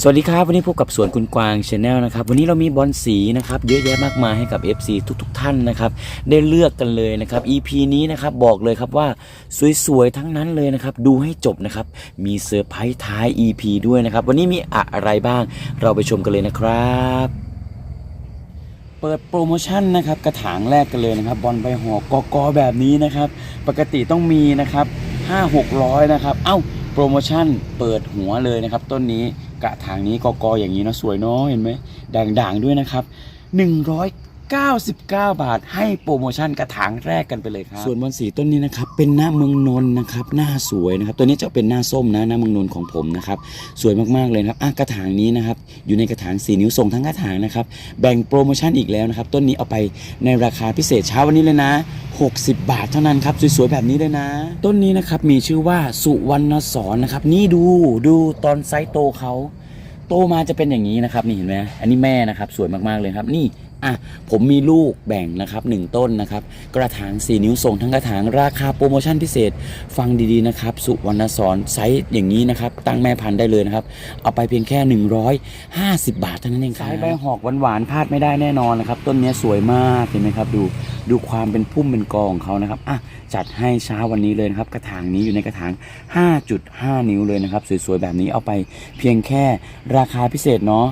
สวัสดีครับ วันนี้พบกับสวนคุณกวางชาแนลนะครับ วันนี้เรามีบอลสีนะครับเยอะแยะมากมายให้กับ FC ทุกๆท่านนะครับ ได้เลือกกันเลยนะครับ EP นี้นะครับบอกเลยครับว่าสวยๆทั้งนั้นเลยนะครับ ดูให้จบนะครับ มีเซอร์ไพรส์ท้าย EP ด้วยนะครับ วันนี้มีอะไรบ้างเราไปชมกันเลยนะครับเปิดโปรโมชั่นนะครับกระถางแรกกันเลยนะครับบอลใบหอกกอแบบนี้นะครับ ปกติต้องมีนะครับ5 600นะครับเอ้าโปรโมชั่นเปิดหัวเลยนะครับต้นนี้ กระถางนี้กกออย่างนี้เนาะสวยเนาะเห็นไหมด่างๆด้วยนะครับ 99 บาท ให้โปรโมชั่นกระถางแรกกันไปเลยครับ ส่วนบอลสีต้นนี้นะครับ เป็นหน้าเมืองนนท์นะครับ หน้าสวยนะครับ ตัวนี้จะเป็นหน้าส้มนะ หน้าเมืองนนท์ของผมนะครับ สวยมากๆเลยนะครับอะกระถางนี้นะครับ อยู่ในกระถาง4นิ้วส่งทั้งกระถางนะครับ แบ่งโปรโมชั่นอีกแล้วนะครับ ต้นนี้เอาไปในราคาพิเศษเช้าวันนี้เลยนะ 60 บาทเท่านั้นครับ สวยๆแบบนี้เลยนะ ต้นนี้นะครับ มีชื่อว่าสุวรรณสอนนะครับ นี่ดู ดูตอนไซส์โตเขา โตมาจะเป็นอย่างนี้นะครับ นี่เห็นไหมอันนี้แม่นะครับ สวยมากๆเลยครับ นี่ อะผมมีลูกแบ่งนะครับหนึ่งต้นนะครับ กระถาง 4 นิ้วส่งทั้งกระถางราคาโปรโมชั่นพิเศษ ฟังดีๆนะครับ สุวรรณสอนไซส์อย่างนี้นะครับ ตั้งแม่พันธุ์ได้เลยนะครับ เอาไปเพียงแค่ 150 บาทเท่านั้นเองครับสายใบหอกหวานๆพลาดไม่ได้แน่นอนนะครับ ต้นนี้สวยมากเห็นไหมครับดูดูความเป็นพุ่มเป็นกอของเขานะครับอะจัดให้เช้าวันนี้เลยนะครับ กระถางนี้อยู่ในกระถาง 5.5 นิ้วเลยนะครับ สวยๆแบบนี้เอาไปเพียงแค่ราคาพิเศษเนาะ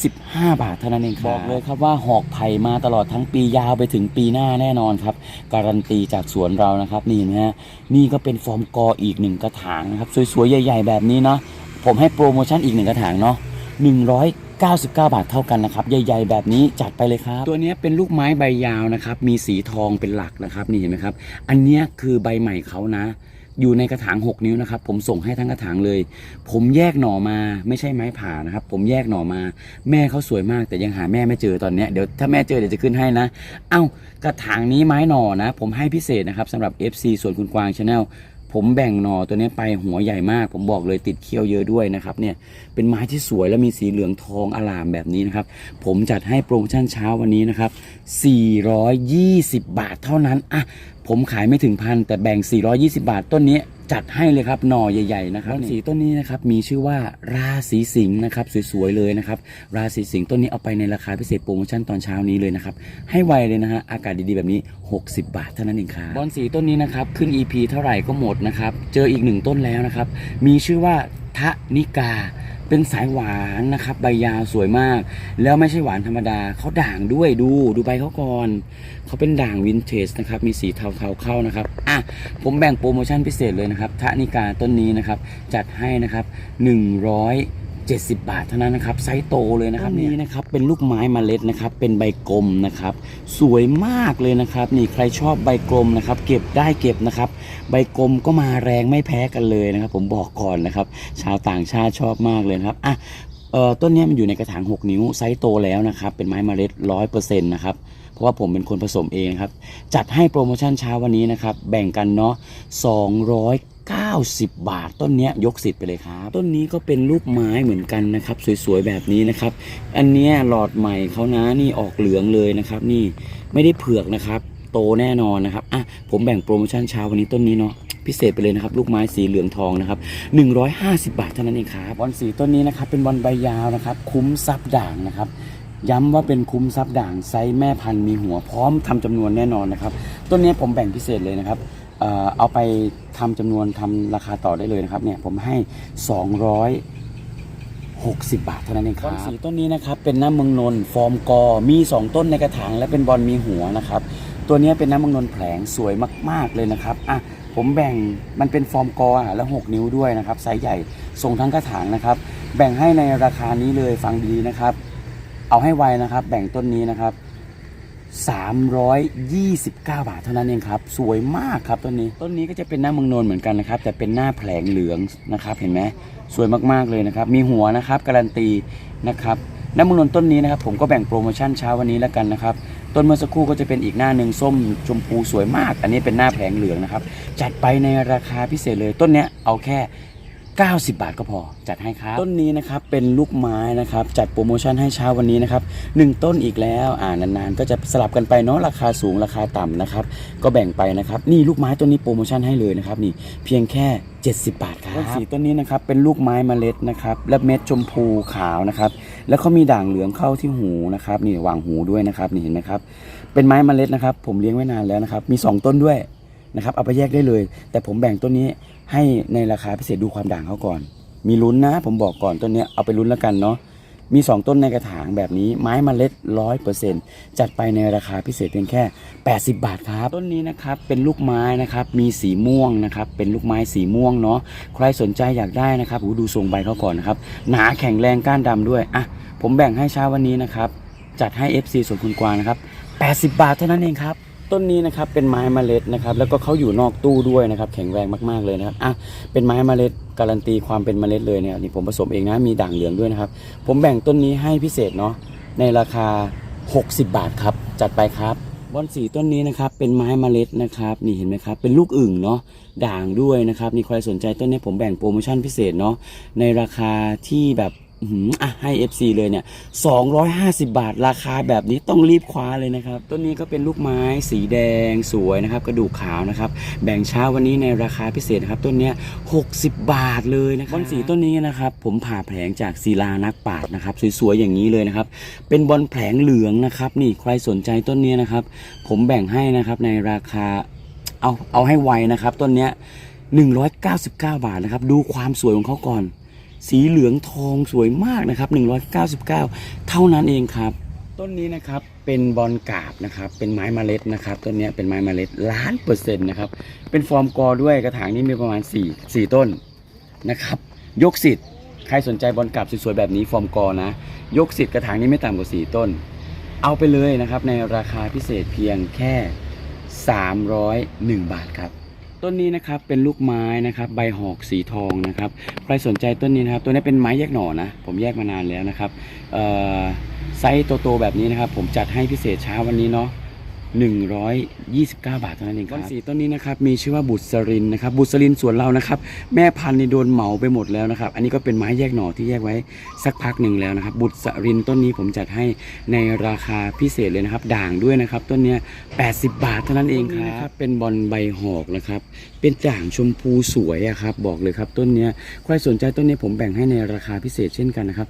115 บาทเท่านั้นเองครับบอกเลยครับว่าหอกไผ่มาตลอดทั้งปียาวไปถึงปีหน้าแน่นอนครับ การันตีจากสวนเรานะครับนี่เห็นะฮะนี่ก็เป็นฟอร์มกออีกหนึ่งกระถางนะครับสวยๆใหญ่ ๆ แบบนี้เนาะผมให้โปรโมชั่นอีกหนึ่งกระถางเนาะ199 บาทเท่ากันนะครับ ใหญ่ ๆ แบบนี้จัดไปเลยครับ ตัวเนี้ยเป็นลูกไม้ใบยาวนะครับ มีสีทองเป็นหลักนะครับนี่เห็นไหมครับ อันเนี้ยคือใบใหม่เขานะ อยู่ในกระถาง 6 นิ้วนะครับ ผมส่งให้ทั้งกระถางเลย ผมแยกหน่อมาไม่ใช่ไม้ผ่านะครับ ผมแยกหน่อมา แม่เขาสวยมากแต่ยังหาแม่ไม่เจอตอนนี้เดี๋ยวถ้าแม่เจอเดี๋ยวจะขึ้นให้นะ เอ้ากระถางนี้ไม้หน่อนะ ผมให้พิเศษนะครับสำหรับ FC ส่วนคุณกวางชาแนลผมแบ่งหน่อตัวนี้ไปหัวใหญ่มาก ผมบอกเลยติดเขี้ยวเยอะด้วยนะครับเนี่ยเป็นไม้ที่สวยและมีสีเหลืองทองอลามแบบนี้นะครับ ผมจัดให้โปรโมชั่นเช้าวันนี้นะครับ 420 บาทเท่านั้นอะผมขายไม่ถึงพันแต่แบ่ง 420 บาทต้นนี้จัดให้เลยครับหน่อใหญ่ๆนะครับสีต้นนี้นะครับมีชื่อว่าราศีสิงห์นะครับสวยๆเลยนะครับราศีสิงห์ต้นนี้เอาไปในราคาพิเศษโปรโมชั่นตอนเช้านี้เลยนะครับให้ไวเลยนะฮะอากาศดีๆแบบนี้ 60 บาทเท่านั้นเองครับบอนสีต้นนี้นะครับขึ้น EP เท่าไหร่ก็หมดนะครับเจออีกหนึ่งต้นแล้วนะครับมีชื่อว่าทะนิกา เป็นสายหวานนะครับ ใบยาวสวยมาก แล้วไม่ใช่หวานธรรมดาเขาด่างด้วยดูดูใบเขาก่อนเขาเป็นด่างวินเทจนะครับ มีสีเทาๆเข้านะครับอะผมแบ่งโปรโมชั่นพิเศษเลยนะครับทะนิกาต้นนี้นะครับ จัดให้นะครับ 170 บาทเท่านั้นนะครับไซส์โตเลยนะครับนี้นะครับเป็นลูกไม้เมล็ดนะครับเป็นใบกลมนะครับสวยมากเลยนะครับ นี่ใครชอบใบกลมนะครับ เก็บได้เก็บนะครับ ใบกลมก็มาแรงไม่แพ้กันเลยนะครับ ผมบอกก่อนนะครับ ชาวต่างชาติชอบมากเลยนะครับอะเอ่อต้นเนี้ยมันอยู่ในกระถาง 6 นิ้วไซส์โตแล้วนะครับ เป็นไม้เมล็ดร้อยเปอร์เซ็นต์นะครับเพราะว่าผมเป็นคนผสมเองครับ จัดให้โปรโมชั่นเช้าวันนี้นะครับ แบ่งกันเนาะ 90 บาท ต้นนี้ยกสิทธิ์ไปเลยครับ ต้นนี้ก็เป็นลูกไม้เหมือนกันนะครับ สวยๆแบบนี้นะครับ อันเนี้ยหลอดใหม่เขานะนี่ออกเหลืองเลยนะครับ นี่ไม่ได้เผือกนะครับ โตแน่นอนนะครับอะผมแบ่งโปรโมชั่นเช้าวันนี้ต้นนี้เนาะพิเศษไปเลยนะครับ ลูกไม้สีเหลืองทองนะครับ 150 บาทเท่านั้นเองครับบอลสีต้นนี้นะครับ เป็นบอลใบยาวนะครับ คุ้มซับด่างนะครับ ย้ำว่าเป็นคุ้มซับด่างไซส์แม่พันธุ์มีหัวพร้อมทำจำนวนแน่นอนนะครับ ต้นนี้ผมแบ่งพิเศษเลยนะครับ เอ่อเอาไปทำจำนวนทำราคาต่อได้เลยนะครับเนี่ยผมให้ 260 บาทเท่านั้นเองครับบอลสีต้นนี้นะครับเป็นน้ำเมืองนนท์ฟอร์มกอมี 2 ต้นในกระถางและเป็นบอลมีหัวนะครับ ตัวนี้เป็นน้ำเมืองนนท์แผลงสวยมาก ๆ เลยนะครับอะผมแบ่งมันเป็นฟอร์มกออะแล้ว6นิ้วด้วยนะครับไซส์ใหญ่ส่งทั้งกระถางนะครับ แบ่งให้ในราคานี้เลยฟังดีๆนะครับ เอาให้ไวนะครับ แบ่งต้นนี้นะครับ 329 บาทเท่านั้นเองครับ สวยมากครับต้นนี้ ต้นนี้ก็จะเป็นหน้าเมืองนนเหมือนกันนะครับ แต่เป็นหน้าแผลงเหลืองนะครับ เห็นไหมสวยมากๆเลยนะครับ มีหัวนะครับ การันตีนะครับหน้าเมืองนนต้นนี้นะครับผมก็แบ่งโปรโมชั่นเช้าวันนี้แล้วกันนะครับ ต้นเมื่อสักครู่ก็จะเป็นอีกหน้าหนึ่งส้มชมพูสวยมาก อันนี้เป็นหน้าแผลงเหลืองนะครับ จัดไปในราคาพิเศษเลย ต้นเนี้ยเอาแค่ 90 บาทก็พอจัดให้ครับ ต้นนี้นะครับเป็นลูกไม้นะครับ จัดโปรโมชั่นให้เช้าวันนี้นะครับหนึ่งต้นอีกแล้วอ่านานๆ ก็จะสลับกันไปเนาะราคาสูงราคาต่ำนะครับ ก็แบ่งไปนะครับ นี่ลูกไม้ต้นนี้โปรโมชั่นให้เลยนะครับนี่เพียงแค่ 70 บาทครับต้นสีต้นนี้นะครับเป็นลูกไม้เมล็ดนะครับและเม็ดชมพูขาวนะครับแล้วเขามีด่างเหลืองเข้าที่หูนะครับนี่วางหูด้วยนะครับนี่เห็นไหมครับเป็นไม้เมล็ดนะครับ ผมเลี้ยงไว้นานแล้วนะครับมี 2 ต้นด้วย นะครับเอาไปแยกได้เลย แต่ผมแบ่งต้นนี้ให้ในราคาพิเศษดูความด่างเขาก่อน มีลุ้นนะ ผมบอกก่อนต้นนี้เอาไปลุ้นแล้วกันเนาะมี 2 ต้นในกระถางแบบนี้ไม้เมล็ดร้อยเปอร์เซ็นต์จัดไปในราคาพิเศษเพียงแค่ 80 บาทครับ ต้นนี้นะครับเป็นลูกไม้นะครับมีสีม่วงนะครับเป็นลูกไม้สีม่วงเนาะใครสนใจอยากได้นะครับดูทรงใบเขาก่อนนะครับหนาแข็งแรงก้านดำด้วยอะผมแบ่งให้เช้าวันนี้นะครับจัดให้ FC ส่วนคุณกวางนะครับ 80 บาทเท่านั้นเองครับ ต้นนี้นะครับเป็นไม้เมล็ดนะครับแล้วก็เขาอยู่นอกตู้ด้วยนะครับแข็งแรงมากๆเลยนะครับอะเป็นไม้เมล็ดการันตีความเป็นเมล็ดเลยเนี่ยนี่ผมผสมเองนะมีด่างเหลืองด้วยนะครับ ผมแบ่งต้นนี้ให้พิเศษเนาะในราคา 60 บาทครับ จัดไปครับบอนสีต้นนี้นะครับเป็นไม้เมล็ดนะครับนี่เห็นไหมครับเป็นลูกอึ่งเนาะด่างด้วยนะครับนี่ใครสนใจต้นนี้ผมแบ่งโปรโมชั่นพิเศษเนาะในราคาที่แบบ อะให้ FC เลยเนี่ย 250 บาทราคาแบบนี้ต้องรีบคว้าเลยนะครับ ต้นนี้ก็เป็นลูกไม้สีแดงสวยนะครับ กระดูกขาวนะครับ แบ่งเช้าวันนี้ในราคาพิเศษนะครับต้นเนี้ย60 บาทเลยนะครับบอนสีต้นนี้นะครับ ผมผ่าแผลงจากศิลานักปราชญ์นะครับ สวยๆอย่างนี้เลยนะครับ เป็นบอลแผลงเหลืองนะครับ นี่ใครสนใจต้นนี้นะครับ ผมแบ่งให้นะครับในราคาเอาเอาให้ไวนะครับ ต้นเนี้ย199 บาทนะครับ ดูความสวยของเขาก่อน สีเหลืองทองสวยมากนะครับ 199 เท่านั้นเองครับ ต้นนี้นะครับเป็นบอลกาบนะครับ เป็นไม้เมล็ดนะครับต้นนี้เป็นไม้เมล็ดล้านเปอร์เซ็นต์นะครับ เป็นฟอร์มกอด้วยกระถางนี้มีประมาณ 4 4 ต้นนะครับ ยกสิทธิ์ใครสนใจบอลกาบสวยๆแบบนี้ฟอร์มกอนะ ยกสิทธิ์กระถางนี้ไม่ต่ำกว่า 4 ต้น เอาไปเลยนะครับในราคาพิเศษเพียงแค่ 301 บาทครับ ต้นนี้นะครับเป็นลูกไม้นะครับ ใบหอกสีทองนะครับใครสนใจต้นนี้นะครับ ตัวนี้เป็นไม้แยกหน่อนะ ผมแยกมานานแล้วนะครับไซส์โตๆแบบนี้นะครับ ผมจัดให้พิเศษเช้าวันนี้เนาะ 129 บาทเท่านั้นเองครับต้นสีต้นนี้นะครับมีชื่อว่าบุษรินนะครับบุษรินสวนเรานะครับแม่พันธุ์นี่โดนเหมาไปหมดแล้วนะครับ อันนี้ก็เป็นไม้แยกหน่อที่แยกไว้สักพักหนึ่งแล้วนะครับ บุษรินต้นนี้ผมจัดให้ในราคาพิเศษเลยนะครับ ด่างด้วยนะครับ ต้นเนี้ย80 บาทเท่านั้นเองครับเป็นบอลใบหอกนะครับเป็นด่างชมพูสวยอะครับบอกเลยครับต้นเนี้ยใครสนใจต้นนี้ผมแบ่งให้ในราคาพิเศษเช่นกันนะครับ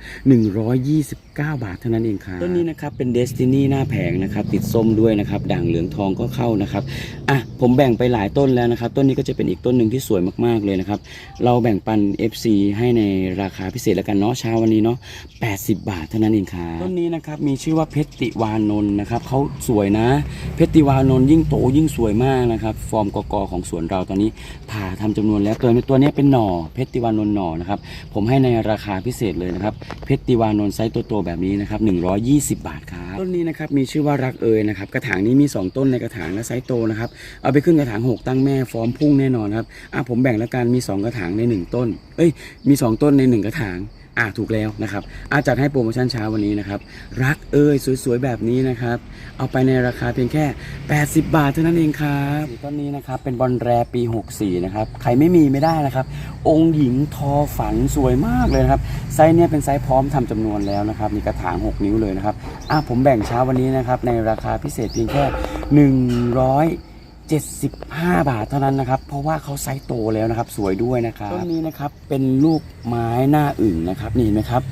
129 บาทเท่านั้นเองครับต้นนี้นะครับเป็นเดสตินีหน้าแผงนะครับติดส้มด้วยนะครับด่างเหลืองทองก็เข้านะครับอะผมแบ่งไปหลายต้นแล้วนะครับ ต้นนี้ก็จะเป็นอีกต้นหนึ่งที่สวยมากๆเลยนะครับ เราแบ่งปัน FC ให้ในราคาพิเศษแล้วกันเนาะเช้าวันนี้เนาะ80 บาทเท่านั้นเองครับต้นนี้นะครับมีชื่อว่าเพชรติวานนท์นะครับเขาสวยนะ เพชรติวานนท์ยิ่งโตยิ่งสวยมากนะครับ ฟอร์มกกของสวนเราตอนนี้ผ่าทำจำนวนแล้วตัวนี้ตัวนี้เป็นหน่อเพชรติวานนท์หน่อนะครับผมให้ในราคาพิเศษเลยนะครับเพชรติวานนท์ไซส์โตๆแบบนี้นะครับ120 บาทครับต้นนี้นะครับมีชื่อว่ารักเอยนะครับกระถางนี้มี 2 ต้นในกระถางและไซส์โตนะครับเอาไปขึ้นกระถาง 6 ตั้งแม่ฟอร์มพุ่งแน่นอนครับอะผมแบ่งแล้วกันมี 2 กระถางใน 1 ต้น เอ้ยมี 2 ต้นใน 1 กระถาง อะถูกแล้วนะครับอาจัดให้โปรโมชั่นเช้าวันนี้นะครับรักเอ้ยสวยๆแบบนี้นะครับ เอาไปในราคาเพียงแค่ 80 บาทเท่านั้นเองครับต้นนี้นะครับเป็นบอลแรปี 64 นะครับใครไม่มีไม่ได้นะครับ องค์หญิงทอฝันสวยมากเลยนะครับไซส์เนี่ยเป็นไซส์พร้อมทำจำนวนแล้วนะครับมีกระถาง 6 นิ้วเลยนะครับอะผมแบ่งเช้าวันนี้นะครับในราคาพิเศษเพียงแค่ 175 บาทเท่านั้นนะครับ เพราะว่าเขาไซส์โตแล้วนะครับ สวยด้วยนะครับต้นนี้นะครับเป็นลูกไม้หน้าอึ่งนะครับนี่เห็นไหมครับ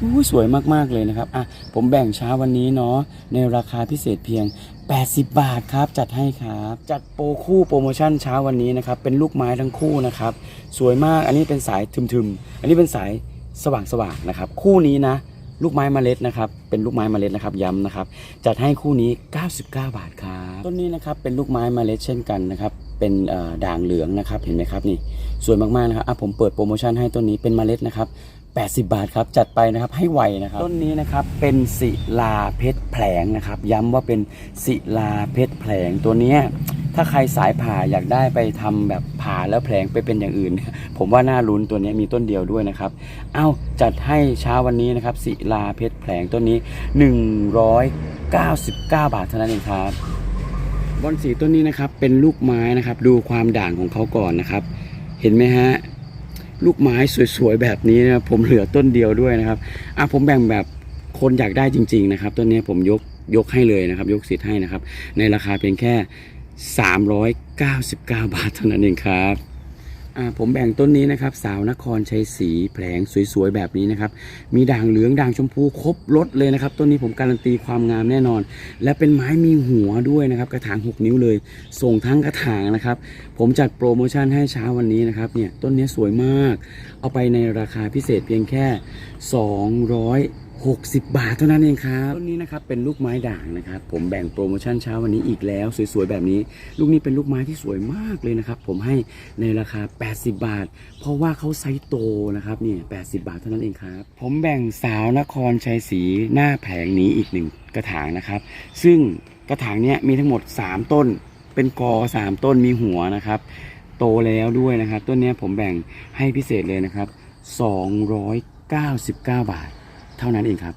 อู้สวยมากๆเลยนะครับอะผมแบ่งเช้าวันนี้เนาะในราคาพิเศษเพียง 80 บาทครับ จัดให้ครับ จัดโปรคู่โปรโมชั่นเช้าวันนี้นะครับ เป็นลูกไม้ทั้งคู่นะครับ สวยมากอันนี้เป็นสายทึมๆ อันนี้เป็นสายสว่างๆนะครับ คู่นี้นะ ลูกไม้เมล็ดนะครับ เป็นลูกไม้เมล็ดนะครับย้ำนะครับ จัดให้คู่นี้ 99 บาทครับต้นนี้นะครับเป็นลูกไม้เมล็ดเช่นกันนะครับ เป็นเอ่อด่างเหลืองนะครับเห็นไหมครับนี่สวยมากๆนะครับอะผมเปิดโปรโมชั่นให้ต้นนี้เป็นเมล็ดนะครับ80 บาทครับจัดไปนะครับให้ไวนะครับต้นนี้นะครับเป็นศิลาเพชรแผลงนะครับ ย้ำว่าเป็นศิลาเพชรแผลงตัวเนี้ย ถ้าใครสายผ่าอยากได้ไปทำแบบผ่าแล้วแผลงไปเป็นอย่างอื่น ผมว่าน่าลุ้นตัวนี้มีต้นเดียวด้วยนะครับ เอ้าจัดให้เช้าวันนี้นะครับศิลาเพชรแผลงต้นนี้ 199 บาทเท่านั้นเองครับบอนสีต้นนี้นะครับเป็นลูกไม้นะครับดูความด่างของเขาก่อนนะครับ เห็นไหมฮะลูกไม้สวยๆแบบนี้นะผมเหลือต้นเดียวด้วยนะครับอะผมแบ่งแบบคนอยากได้จริง ๆ นะครับต้นนี้ผมยกยกให้เลยนะครับ ยกสิทธิ์ให้นะครับ ในราคาเพียงแค่ 399 บาทเท่านั้นเองครับอ่าผมแบ่งต้นนี้นะครับ สาวนครชัยศรีแผลงสวยๆแบบนี้นะครับ มีด่างเหลืองด่างชมพูครบรถเลยนะครับ ต้นนี้ผมการันตีความงามแน่นอน และเป็นไม้มีหัวด้วยนะครับ กระถาง 6 นิ้วเลย ส่งทั้งกระถางนะครับ ผมจัดโปรโมชั่นให้เช้าวันนี้นะครับเนี่ยต้นนี้สวยมาก เอาไปในราคาพิเศษเพียงแค่ 60 บาทเท่านั้นเองครับต้นนี้นะครับเป็นลูกไม้ด่างนะครับ ผมแบ่งโปรโมชั่นเช้าวันนี้อีกแล้ว สวยๆแบบนี้ ลูกนี้เป็นลูกไม้ที่สวยมากเลยนะครับ ผมให้ในราคา 80 บาท เพราะว่าเขาไซส์โตนะครับเนี่ย80 บาทเท่านั้นเองครับ ผมแบ่งสาวนครชัยศรีหน้าแผงนี้อีกหนึ่งกระถางนะครับ ซึ่งกระถางเนี้ยมีทั้งหมด 3 ต้น เป็นกอ 3 ต้นมีหัวนะครับ โตแล้วด้วยนะครับ ต้นเนี้ยผมแบ่งให้พิเศษเลยนะครับ 299 บาท เท่านั้นเองครับ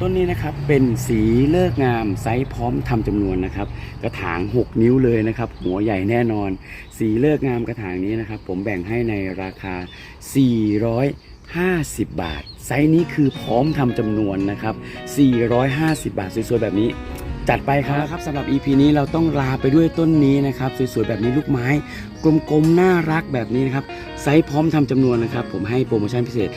ต้นนี้นะครับเป็นสีเลิกงามไซส์พร้อมทำจำนวนนะครับ กระถาง 6 นิ้วเลยนะครับ หัวใหญ่แน่นอน สีเลิกงามกระถางนี้นะครับ ผมแบ่งให้ในราคา 450 บาท ไซส์นี้คือพร้อมทำจำนวนนะครับ 450 บาทสวยๆแบบนี้จัดไปครับครับสำหรับ EP นี้เราต้องลาไปด้วยต้นนี้นะครับสวยๆแบบนี้ลูกไม้ กลมๆ น่ารักแบบนี้นะครับ ไซส์พร้อมทำจำนวนนะครับ ผมให้โปรโมชั่นพิเศษ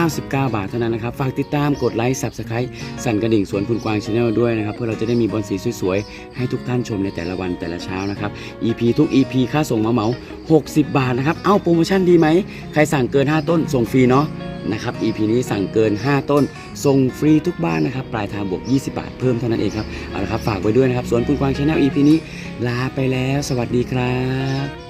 99 บาทเท่านั้นนะครับ ฝากติดตามกดไลค์ Subscribe สั่นกระดิ่งสวนคุณกวางชาแนลด้วยนะครับ เพื่อเราจะได้มีบอลสีสวยๆ ให้ทุกท่านชมในแต่ละวันแต่ละเช้านะครับ EP ทุก EP ค่าส่งเหมาเหมา 60 บาทนะครับ เอ้าโปรโมชั่นดีไหม ใครสั่งเกิน 5 ต้นส่งฟรีเนาะนะครับ EP นี้สั่งเกิน 5 ต้น ส่งฟรีทุกบ้านนะครับ ปลายทางบวก 20 บาท เพิ่มเท่านั้นเองครับ เอาละครับ ฝากไว้ด้วยนะครับ สวนคุณกวางชาแนล EP นี้ ลาไปแล้ว สวัสดีครับ